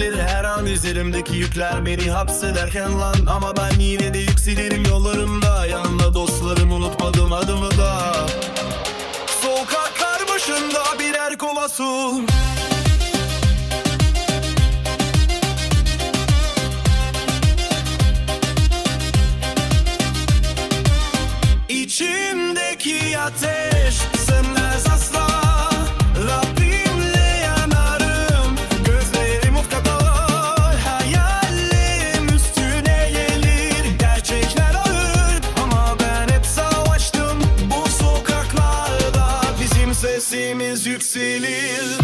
gelir her an üzerimdeki yükler beni hapsederken lan. Ama ben yine de yükselirim yollarımda. Yanımda dostlarım unutmadım adımı da. Sokaklar başında birer kova su. İçimdeki ateş sesimiz yükselir.